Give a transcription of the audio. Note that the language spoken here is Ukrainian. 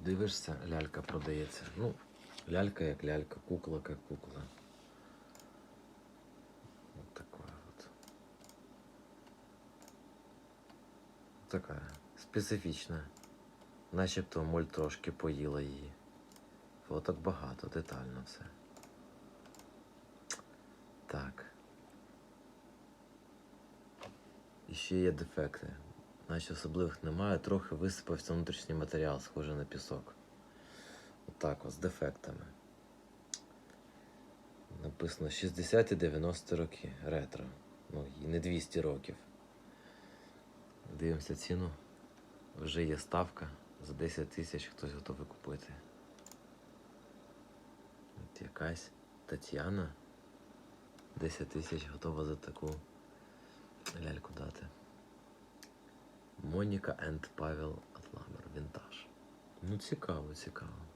Дивишся, лялька продається. Ну, лялька як лялька, кукла як кукла. От така от. Така специфічна. Начебто моль трошки поїла її. Фоток багато, детально все. Так. І ще є дефекти. Наче особливих немає, трохи висипався внутрішній матеріал, схожий на пісок. Отак от, з дефектами. Написано 60 і 90 роки ретро. Ну, і не 200 років. Дивимося ціну. Вже є ставка. За 10 тисяч хтось готовий купити. От якась Тетяна. 10 тисяч готова за таку ляльку дати. Моніка енд Павел Атламер. Вінтаж. Ну, цікаво, цікаво.